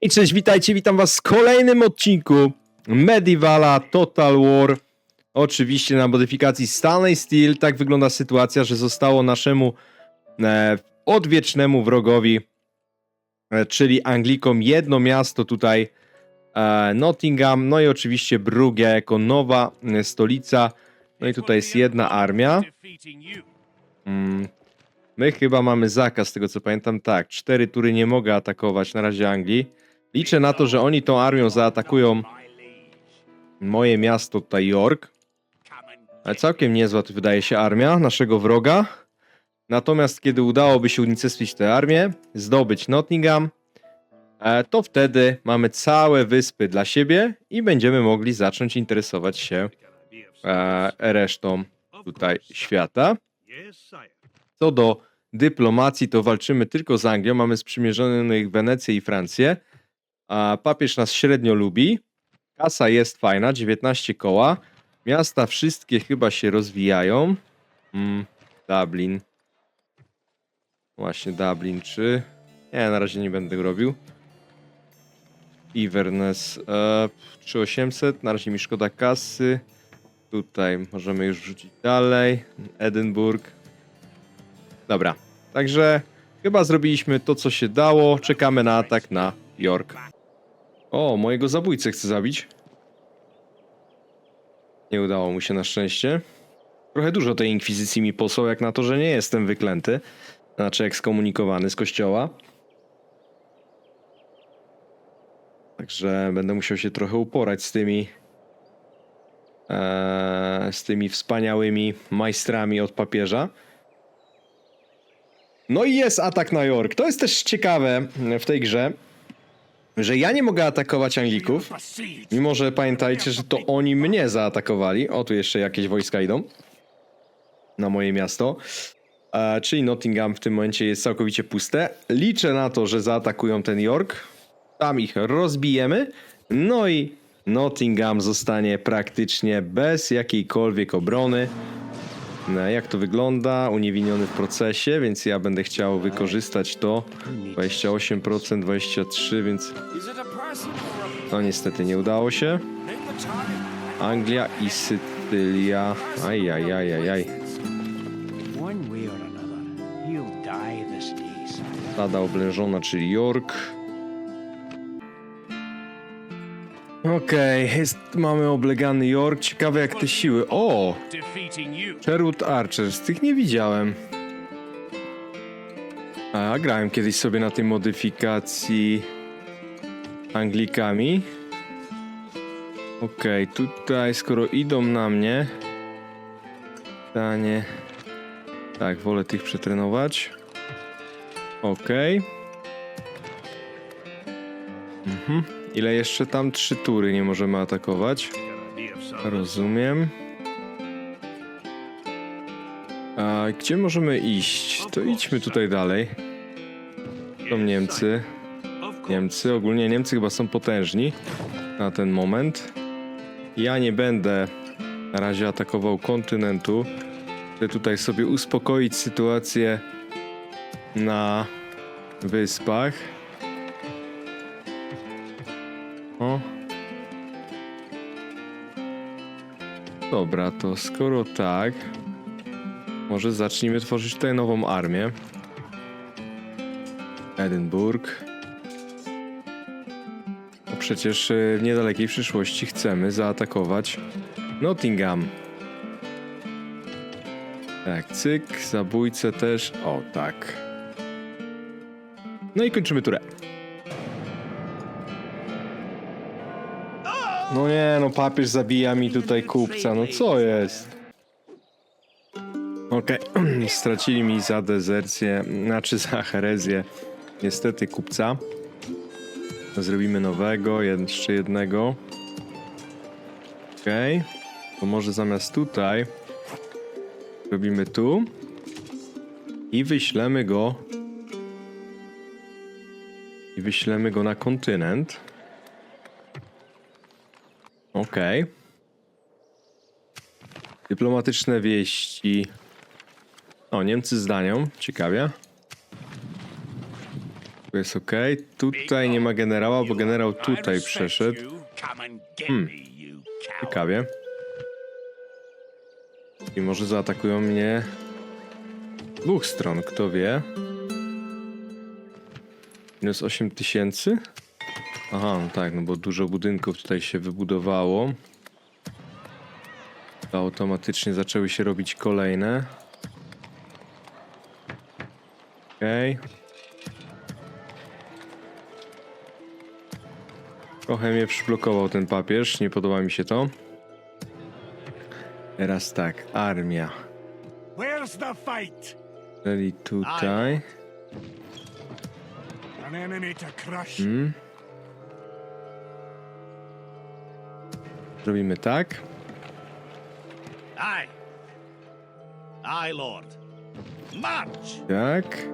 I cześć, witajcie, witam was w kolejnym odcinku Medievala Total War. Oczywiście na modyfikacji Stanley Steel. Tak wygląda sytuacja, że zostało naszemu e, odwiecznemu wrogowi, e, czyli Anglikom, jedno miasto tutaj, e, Nottingham, no i oczywiście Brugia jako nowa e, stolica. No i tutaj jest jedna armia. Mm, My chyba mamy zakaz, z tego co pamiętam. Tak, cztery tury nie mogę atakować na razie Anglii. Liczę na to, że oni tą armią zaatakują moje miasto tutaj York. Ale całkiem niezła to wydaje się armia naszego wroga. Natomiast kiedy udałoby się unicestwić tę armię, zdobyć Nottingham, e, to wtedy mamy całe wyspy dla siebie i będziemy mogli zacząć interesować się e, resztą tutaj świata. Co do dyplomacji, to walczymy tylko z Anglią. Mamy sprzymierzonych Wenecję i Francję. A papież nas średnio lubi. Kasa jest fajna, 19 koła. Miasta wszystkie chyba się rozwijają. Mm, Dublin. Właśnie Dublin, czy... Nie, na razie nie będę go robił. Inverness e, 3800, na razie mi szkoda kasy. Tutaj możemy już wrzucić dalej. Edynburg. Dobra, także chyba zrobiliśmy to, co się dało. Czekamy na atak na York. O, mojego zabójcę chce zabić. Nie udało mu się na szczęście. Trochę dużo tej inkwizycji mi posłał, jak na to, że nie jestem wyklęty. Znaczy ekskomunikowany z kościoła. Także będę musiał się trochę uporać z tymi eee, z tymi wspaniałymi majstrami od papieża. No i jest atak na York. To jest też ciekawe w tej grze, że ja nie mogę atakować Anglików, mimo że pamiętajcie, że to oni mnie zaatakowali. O, tu jeszcze jakieś wojska idą na moje miasto. E, czyli Nottingham w tym momencie jest całkowicie puste. Liczę na to, że zaatakują ten York. Tam ich rozbijemy. No i Nottingham zostanie praktycznie bez jakiejkolwiek obrony. Jak to wygląda? Uniewinniony w procesie, więc ja będę chciał wykorzystać to. 28%, 23%, więc no niestety nie udało się. Anglia i Sycylia. Ajajajajaj. Day, son. Stada oblężona, czyli York. Okej, jest, mamy oblegany York. Ciekawe jak te siły. O! Sherwood Archers, tych nie widziałem. A, grałem kiedyś sobie na tej modyfikacji Anglikami. Okej, tutaj skoro idą na mnie, pytanie... Tak, wolę tych przetrenować. Okej. Mhm. Ile jeszcze tam? Trzy tury nie możemy atakować. Rozumiem. A gdzie możemy iść? To idźmy tutaj dalej. To Niemcy. Niemcy, ogólnie Niemcy chyba są potężni na ten moment. Ja nie będę na razie atakował kontynentu. Chcę tutaj sobie uspokoić sytuację na wyspach. Dobra, to skoro tak, może zacznijmy tworzyć tutaj nową armię. Edynburg. Bo przecież y, w niedalekiej przyszłości chcemy zaatakować Nottingham. Tak, cyk, zabójcę też. O, tak. No i kończymy turę. No nie, no papież zabija mi tutaj kupca, no co jest? Okej, stracili mi za dezercję, znaczy za herezję, niestety kupca. Zrobimy nowego, jeszcze jednego. Okej, to może zamiast tutaj robimy tu i wyślemy go i wyślemy go na kontynent. Okej. Dyplomatyczne wieści. O, Niemcy zdanią. Ciekawie. Tu jest ok. Tutaj nie ma generała, bo generał tutaj przeszedł. Hmm. Ciekawie. I może zaatakują mnie z dwóch stron, kto wie. Minus 8 tysięcy? Aha, no tak, no bo dużo budynków tutaj się wybudowało. To automatycznie zaczęły się robić kolejne. Okej. Trochę mnie przyblokował ten papież, nie podoba mi się to. Teraz tak, armia. Where's the fight? Czyli tutaj. Hmm. Zrobimy tak. Aye. Aye, Lord. March! Tak.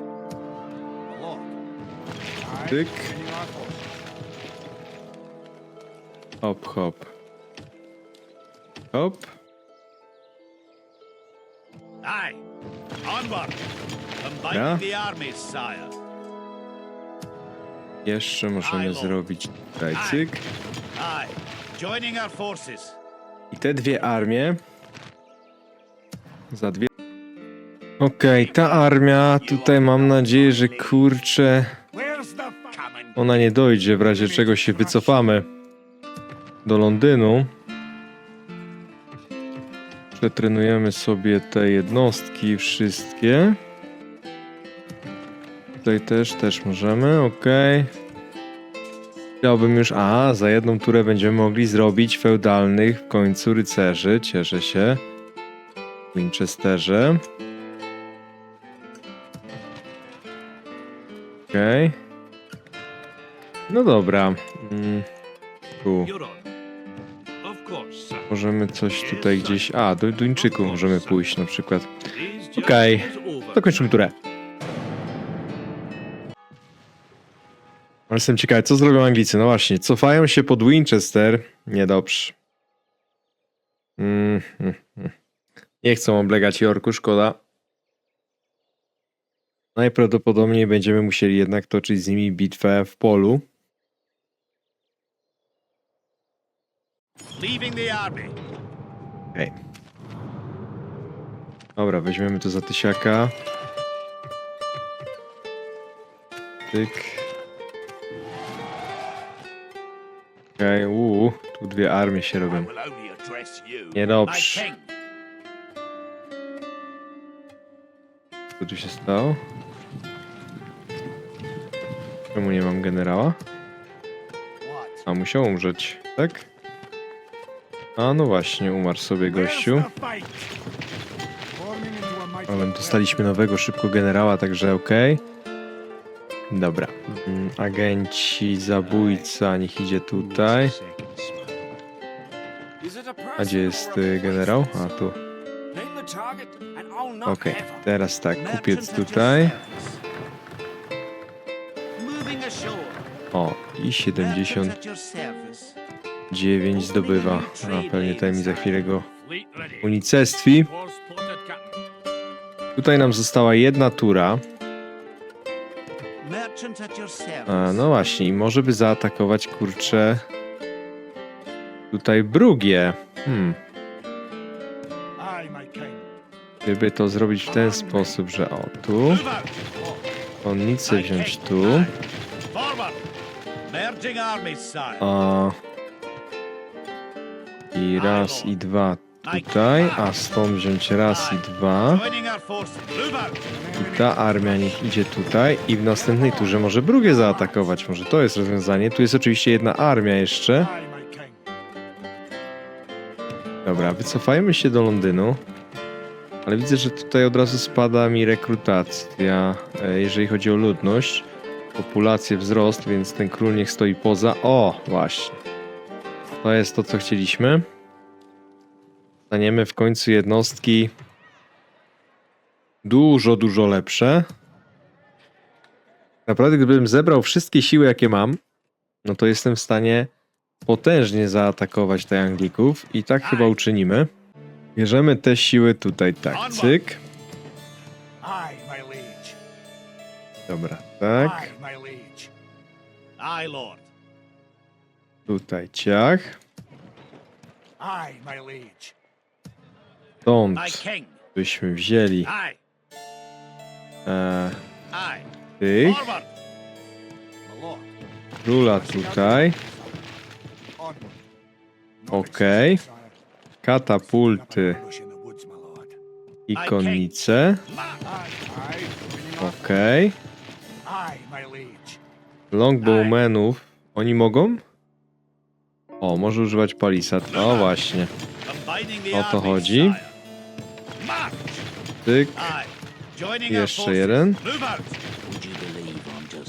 Tyk. Hop, hop. Hop. Aye. Onward. Combine the armies, sire. Jeszcze możemy zrobić tutaj cyk. Aye. Joining our forces. I te dwie armie. Za dwie. Okej, ta armia tutaj mam nadzieję, że kurczę. Ona nie dojdzie, w razie czego się wycofamy do Londynu. Przetrenujemy sobie te jednostki wszystkie. Tutaj też, też możemy, ok. Chciałbym już, a za jedną turę będziemy mogli zrobić feudalnych w końcu rycerzy, cieszę się. W Winchesterze. Okej. No dobra. Mm, tu. Możemy coś tutaj gdzieś. A, do Duńczyku możemy pójść na przykład. Okej. journeys over. To kończymy turę. Ale jestem ciekawy, co zrobią Anglicy? No właśnie, cofają się pod Winchester. Niedobrze. Mm, mm, mm. Nie chcą oblegać Yorku, szkoda. Najprawdopodobniej będziemy musieli jednak toczyć z nimi bitwę w polu. Okej. Dobra, weźmiemy to za tysiaka. Tyk. Okej, okay, uuu, tu dwie armie się robią. Niedobrze. Co tu się stało? Czemu nie mam generała? A musiał umrzeć, tak? A no właśnie, umarł sobie gościu. Ale dostaliśmy nowego szybko generała, także okej. Dobra. Mm, Agenci, zabójca, niech idzie tutaj. A gdzie jest y, generał? A tu. Okej, teraz tak, kupiec tutaj. O, i 79 Merchants at your service. zdobywa. A pewnie tutaj mi za chwilę go unicestwi. Tutaj nam została jedna tura. A, no właśnie, i może by zaatakować, kurczę... Tutaj Brugie. Hmm. Gdyby to zrobić w ten sposób, że o, tu, konnicę wziąć tu, a i raz i dwa tutaj, a stąd wziąć raz i dwa. I ta armia niech idzie tutaj i w następnej turze może Brugie zaatakować. Może to jest rozwiązanie. Tu jest oczywiście jedna armia jeszcze. Dobra, wycofajmy się do Londynu. Ale widzę, że tutaj od razu spada mi rekrutacja, e, jeżeli chodzi o ludność. Populację, wzrost, więc ten król niech stoi poza. O, właśnie. To jest to, co chcieliśmy. Staniemy w końcu jednostki dużo, dużo lepsze. Naprawdę, gdybym zebrał wszystkie siły, jakie mam, no to jestem w stanie potężnie zaatakować te Anglików i tak chyba uczynimy. Bierzemy te siły tutaj, tak, cyk. Dobra, tak. Tutaj ciach. Stąd byśmy wzięli e, tych. Króla tutaj. Okej. Sire. Katapulty i konnice. Okej. Liege. Longbowmenów. Oni mogą? O, może używać palisad. O, właśnie. O to chodzi. Tyk. Jeszcze jeden.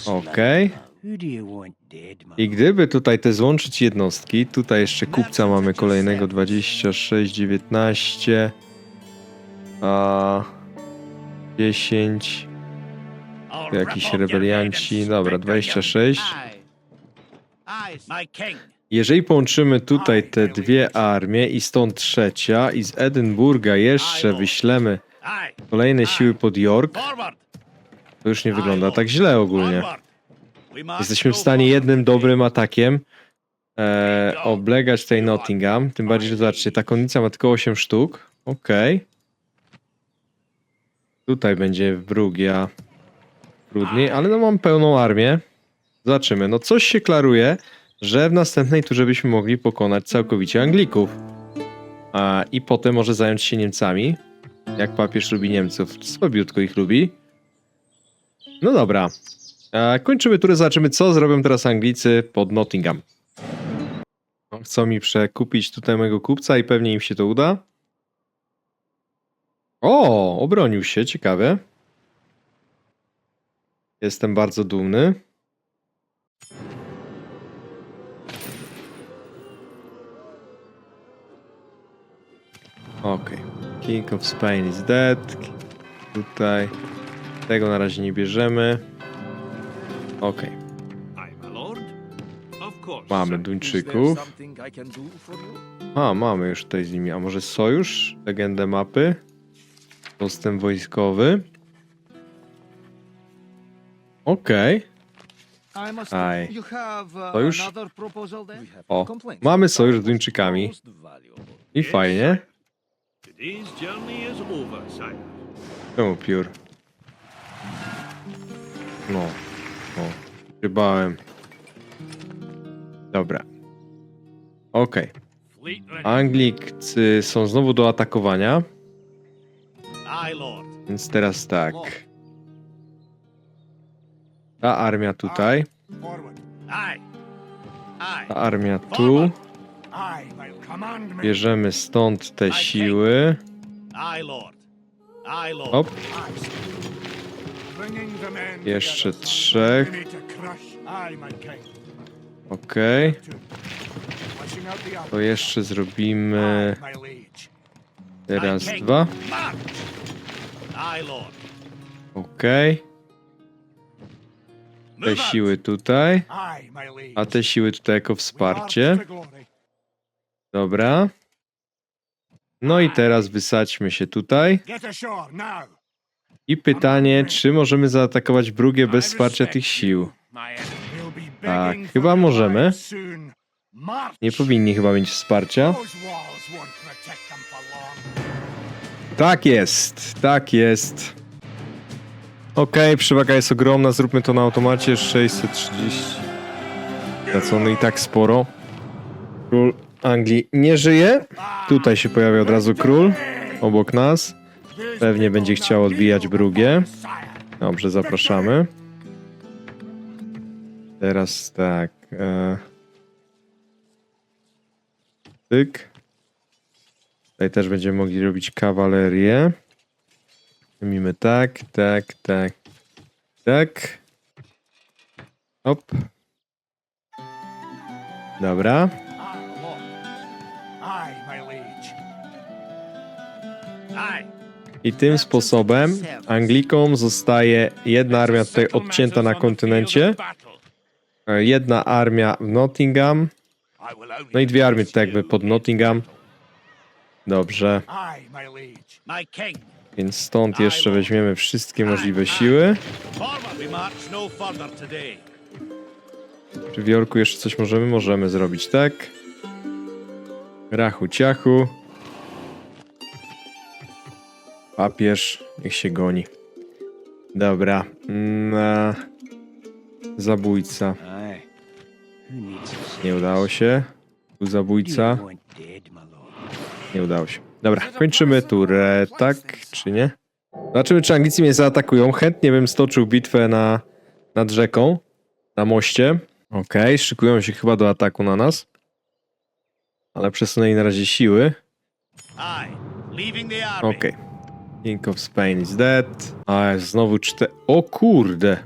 Okej. My I gdyby tutaj te złączyć jednostki, tutaj jeszcze kupca mamy kolejnego 26, 19, a 10, I'll Tu jakiś rebelianci. Dobra, spit on you. 26. Aye. Aye, my king. Jeżeli połączymy tutaj te dwie armie i stąd trzecia i z Edynburga jeszcze wyślemy. Kolejne siły pod York, to już nie wygląda tak źle ogólnie. Jesteśmy w stanie jednym dobrym atakiem e, oblegać tej Nottingham. Tym bardziej, że zobaczcie, ta konnica ma tylko 8 sztuk. Okej. Tutaj będzie Brugia trudniej, ale no mam pełną armię. Zobaczymy. No coś się klaruje, że w następnej turze byśmy mogli pokonać całkowicie Anglików. A, I potem może zająć się Niemcami. Jak papież lubi Niemców, słabiutko ich lubi. No dobra. E, kończymy turę, zobaczymy co zrobią teraz Anglicy pod Nottingham. No, Chcą mi przekupić tutaj mojego kupca i pewnie im się to uda. O, obronił się, ciekawe. Jestem bardzo dumny. Okej. King of Spain is dead. Tutaj. Tego na razie nie bierzemy. Course. Mamy. Duńczyków. A, mamy już tutaj z nimi. A może sojusz? Legendę mapy? Postęp wojskowy. Okej. You have uh, Sojusz? O, mamy sojusz z Duńczykami. I fajnie. Today's journey is over, sire. Czemu piór? No. No. Dobra. Okej. Fleet ready. Anglicy są znowu do atakowania. Aye, lord. Więc teraz tak. Ta armia tutaj. Forward. Aye. Aye. Ta armia tu. Me. Bierzemy stąd te siły. Hop. Jeszcze trzech. Okej. The To jeszcze zrobimy teraz dwa. Okej. Te Move out. siły tutaj. A te siły tutaj jako wsparcie. Dobra. No i teraz wysadźmy się tutaj. Get ashore now. I pytanie, czy możemy zaatakować Brugię bez wsparcia tych sił? Be Tak, begging chyba for your możemy. lives soon. March. Nie powinni chyba mieć wsparcia. Those walls won't protect them for long. Tak jest, tak jest. Okej, przewaga jest ogromna, zróbmy to na automacie. 630. Tracony i tak sporo. Król Anglii nie żyje. Tutaj się pojawia od razu król, obok nas. Pewnie będzie chciał odbijać Brugię. Dobrze, zapraszamy. Teraz tak. E... Tyk. Tutaj też będziemy mogli robić kawalerię. Robimy tak, tak, tak, tak. Hop. Dobra. I tym sposobem Anglikom zostaje jedna armia tutaj odcięta na kontynencie, jedna armia w Nottingham, no i dwie armie tutaj jakby pod Nottingham. Dobrze, więc stąd jeszcze weźmiemy wszystkie możliwe siły. Czy w Jorku jeszcze coś możemy? Możemy zrobić, tak? Rachu ciachu. Papież, niech się goni. Dobra. Mm, e, zabójca. Nie udało się. Tu zabójca. Nie udało się. Dobra, kończymy turę, tak czy nie? Zobaczymy, czy Anglicy mnie zaatakują. Chętnie bym stoczył bitwę na, nad rzeką, na moście. Okej, szykują się chyba do ataku na nas. Ale przesunęli na razie siły. Okej. King of Spain is dead. A, jest znowu cztery... O kurde!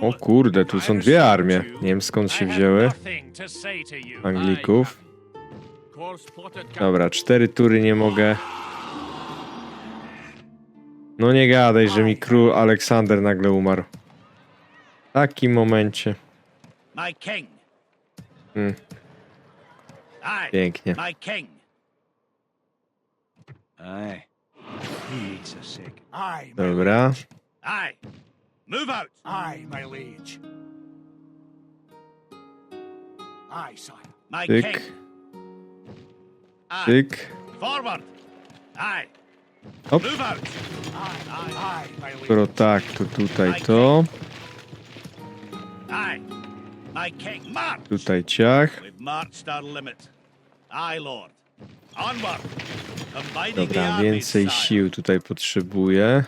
O kurde, tu są dwie armie. Nie wiem skąd się wzięły. Anglików. Dobra, cztery tury nie mogę. No nie gadaj, że mi król Aleksander nagle umarł. W takim momencie. My king. Mm. Aye. Pięknie. Aye. Who needs a second? Aye, my Dobra. Aye. Move out. Aye, my liege. Aye, sire. My Tyk, king. Aye. tyk. Forward. Aye. Hop. Move out. Aye, aye, aye, my liege. Skoro tak, to tutaj to. Aye. My king. March. Tutaj ciach. We've marched our limit. Aye, lord. Onward. Dobra, więcej sił tutaj potrzebuję.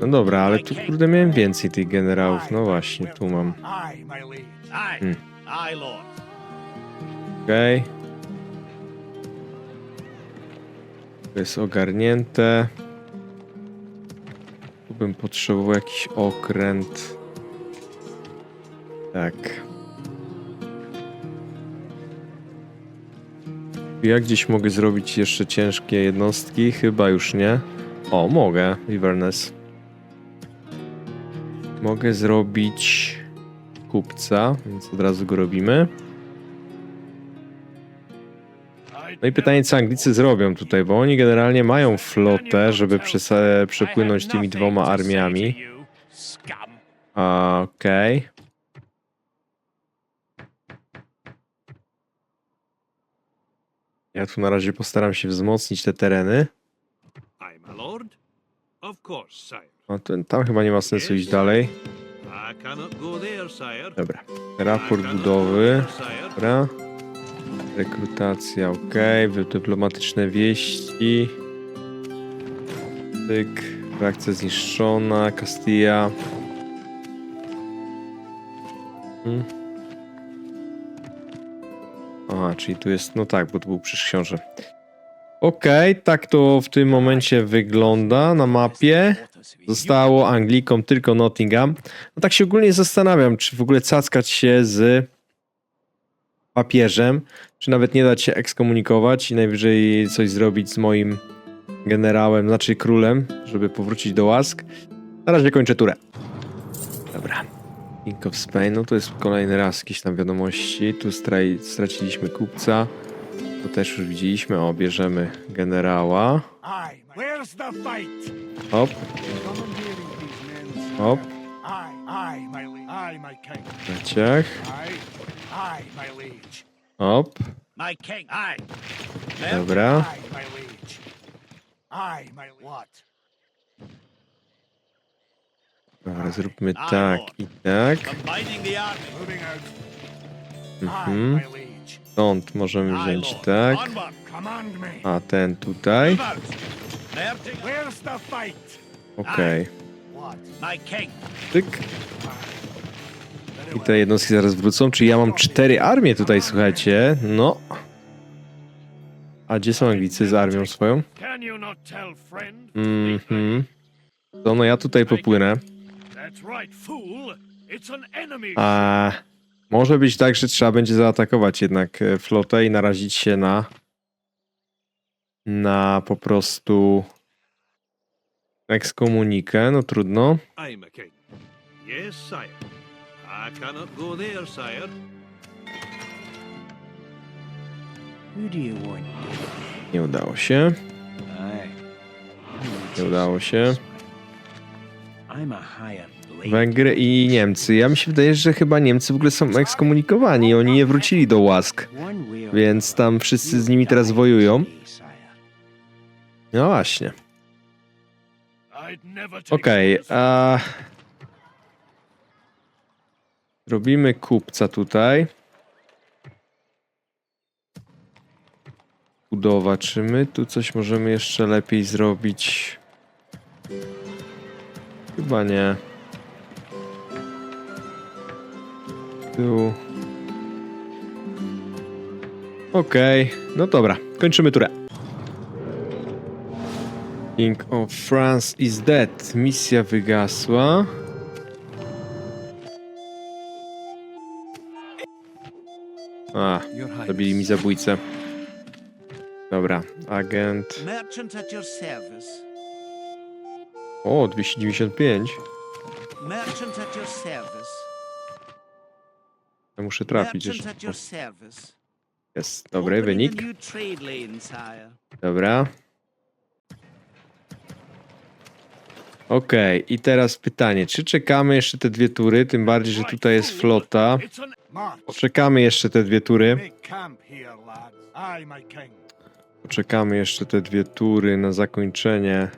No dobra, ale tu kurde miałem więcej tych generałów. No właśnie, tu mam. Hmm. Okej. To jest ogarnięte. Tu bym potrzebował jakiś okręt. Tak. Ja gdzieś mogę zrobić jeszcze ciężkie jednostki? Chyba już nie. O, mogę, Inverness. Mogę zrobić kupca, więc od razu go robimy. No i pytanie, co Anglicy zrobią tutaj, bo oni generalnie mają flotę, żeby przepłynąć tymi dwoma armiami. Okej. Ja tu na razie postaram się wzmocnić te tereny. Aye, my lord. Of course, sire. No, to, tam chyba nie ma sensu iść dalej. I cannot go there, sire. Dobra. Raport budowy. Dobra. Rekrutacja, ok. Dyplomatyczne wieści. Tyk. Reakcja zniszczona. Castilla. Hmm. Aha, czyli tu jest. No tak, bo to był przecież książę. Okej, tak to w tym momencie wygląda na mapie. Zostało Anglikom tylko Nottingham. No tak się ogólnie zastanawiam, czy w ogóle cackać się z papieżem, czy nawet nie dać się ekskomunikować i najwyżej coś zrobić z moim generałem, znaczy królem, żeby powrócić do łask. Na razie kończę turę. Dobra. King of Spain, no to jest kolejny raz jakieś tam wiadomości. Tu straciliśmy kupca. To też już widzieliśmy. O, bierzemy generała. Hop, hop, Aye, aye, my liege. Aye, my king. ciach, Aye, aye, my liege. hop. My king. Aye. Dobra. Aye, my liege. Aye, my what? Dobra, zróbmy tak i tak. Mhm. Stąd możemy wziąć tak. A ten tutaj. Okej. King. Tyk. I te jednostki zaraz wrócą. Czyli ja mam cztery armie tutaj, słuchajcie. No. A gdzie są Anglicy z armią swoją? Mhm. To no ja tutaj popłynę. A może być tak, że trzeba będzie zaatakować jednak e, flotę i narazić się na na po prostu ekskomunikę. No trudno. Aye, my king. Yes, sire. I cannot go there, sire. Who do you want dead? Nie udało się. Nie udało się. Węgry i Niemcy. Ja mi się wydaje, że chyba Niemcy w ogóle są ekskomunikowani. Oni nie wrócili do łask. Więc tam wszyscy z nimi teraz wojują. No właśnie. Okej, from a... Robimy kupca tutaj. Budowa. Czy my tu coś możemy jeszcze lepiej zrobić? Chyba nie. Tu. Okej, no dobra, kończymy turę. King of France is dead. Misja wygasła. A, zabili mi zabójcę. Dobra, agent. Merchant at your service. O, 295. Merchant at your service. Ja muszę trafić jeszcze. Jest, dobry wynik. Dobra. Okej, i teraz pytanie, czy czekamy jeszcze te dwie tury, tym bardziej, że tutaj jest flota. Poczekamy jeszcze te dwie tury. Poczekamy jeszcze te dwie tury na zakończenie.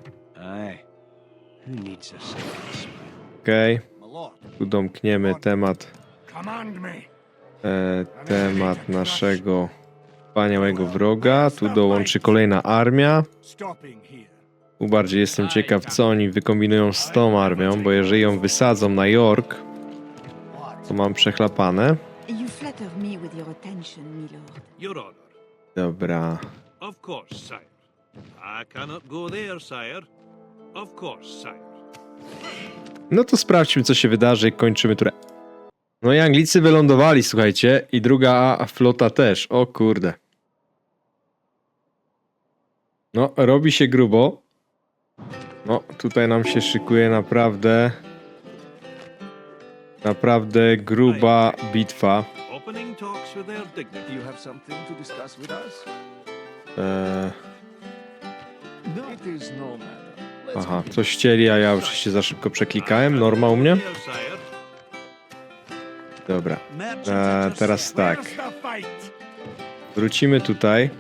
Okej, My lord. tu domkniemy temat, e, temat naszego wspaniałego wroga. Tu dołączy kolejna armia. Tu bardziej jestem ciekaw, co oni wykombinują z tą armią, bo jeżeli ją wysadzą na York, to mam przechlapane. Dobra, Of course, sire. I cannot go there, sire. No to sprawdźmy, co się wydarzy i kończymy turę. No i Anglicy wylądowali, słuchajcie, i druga flota też. O kurde. No, robi się grubo. No, tutaj nam się szykuje naprawdę... Naprawdę gruba bitwa. Eee, Aha, coś chcieli, a ja oczywiście za szybko przeklikałem. Norma u mnie? Dobra, your teraz tak. Wrócimy tutaj.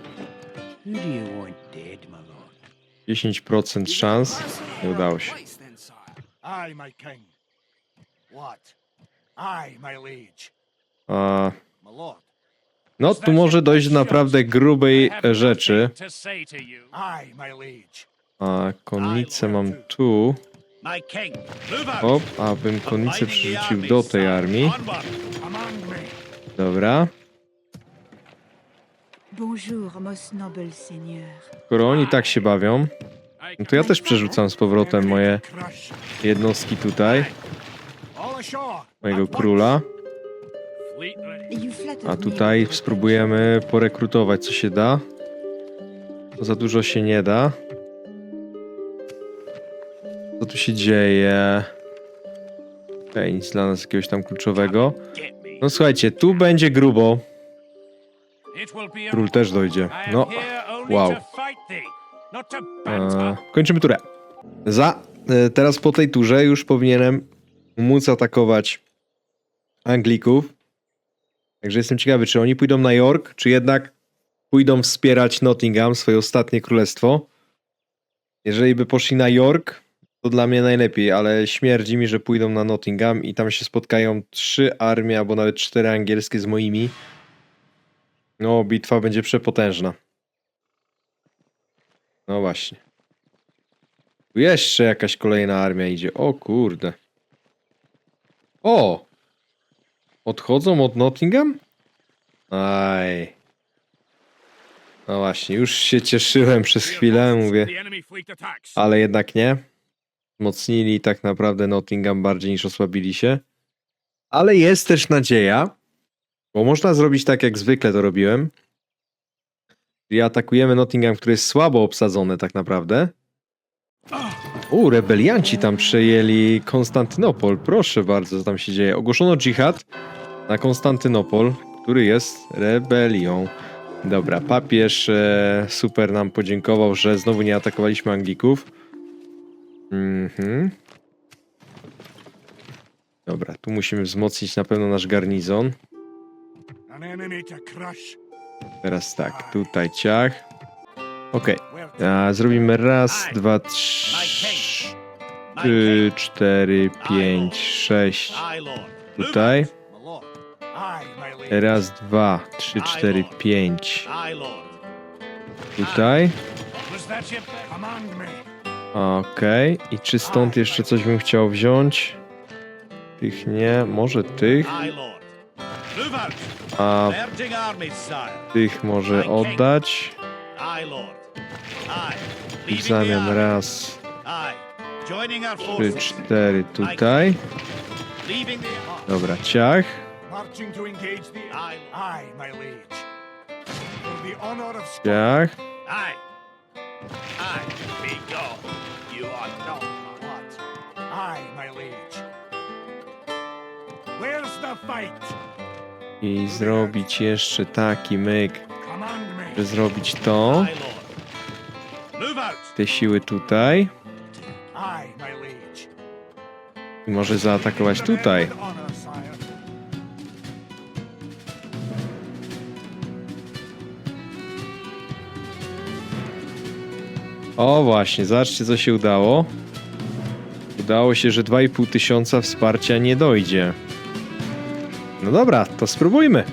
Who do you want dead, my lord? 10% szans. Nie udało się. A, no, tu może dojść do naprawdę grubej e, rzeczy. A konnicę mam tu. Hop, abym konnicę przerzucił do tej armii. Dobra. Skoro oni tak się bawią, no to ja też przerzucam z powrotem moje jednostki tutaj. Mojego króla. A tutaj spróbujemy porekrutować co się da. To za dużo się nie da. Co tu się dzieje? Okej, nic dla nas jakiegoś tam kluczowego. No słuchajcie, tu będzie grubo. Król też dojdzie. No, wow. E, banter. kończymy turę. Za, e, teraz po tej turze już powinienem móc atakować Anglików. Także jestem ciekawy, czy oni pójdą na York, czy jednak pójdą wspierać Nottingham, swoje ostatnie królestwo. Jeżeli by poszli na York, to dla mnie najlepiej, ale śmierdzi mi, że pójdą na Nottingham i tam się spotkają trzy armie, albo nawet cztery angielskie z moimi. No, bitwa będzie przepotężna. No właśnie. Tu jeszcze jakaś kolejna armia idzie. O kurde. O! Odchodzą od Nottingham? Aj. No właśnie, już się cieszyłem przez chwilę, mówię, ale jednak nie. Wzmocnili tak naprawdę Nottingham bardziej niż osłabili się. Ale jest też nadzieja, bo można zrobić tak jak zwykle to robiłem. Czyli atakujemy Nottingham, który jest słabo obsadzony tak naprawdę. U, rebelianci tam przejęli Konstantynopol. Proszę bardzo, co tam się dzieje. Ogłoszono dżihad na Konstantynopol, który jest rebelią. Dobra, papież e, super nam podziękował, że znowu nie atakowaliśmy Anglików. Mhm. Dobra, tu musimy wzmocnić na pewno nasz garnizon. Teraz tak, tutaj ciach. Okej, a zrobimy raz, dwa, trzy, cztery, pięć, sześć. Tutaj. Raz, dwa, trzy, cztery, pięć. Tutaj. Okej. I czy stąd jeszcze coś bym chciał wziąć? Tych nie, może tych. A tych może oddać. I w zamian raz, trzy, cztery tutaj. Dobra, ciach. Ciach. Aye. Be gone. You are not? Aye, my liege. Where's the fight? I zrobić jeszcze taki myk, Command me. że zrobić to. Aye, lord. Move out. Te siły tutaj. Aye, my liege. I może zaatakować tutaj. O właśnie, zobaczcie co się udało. Udało się, że 2,5 tysiąca wsparcia nie dojdzie. No dobra, to spróbujmy.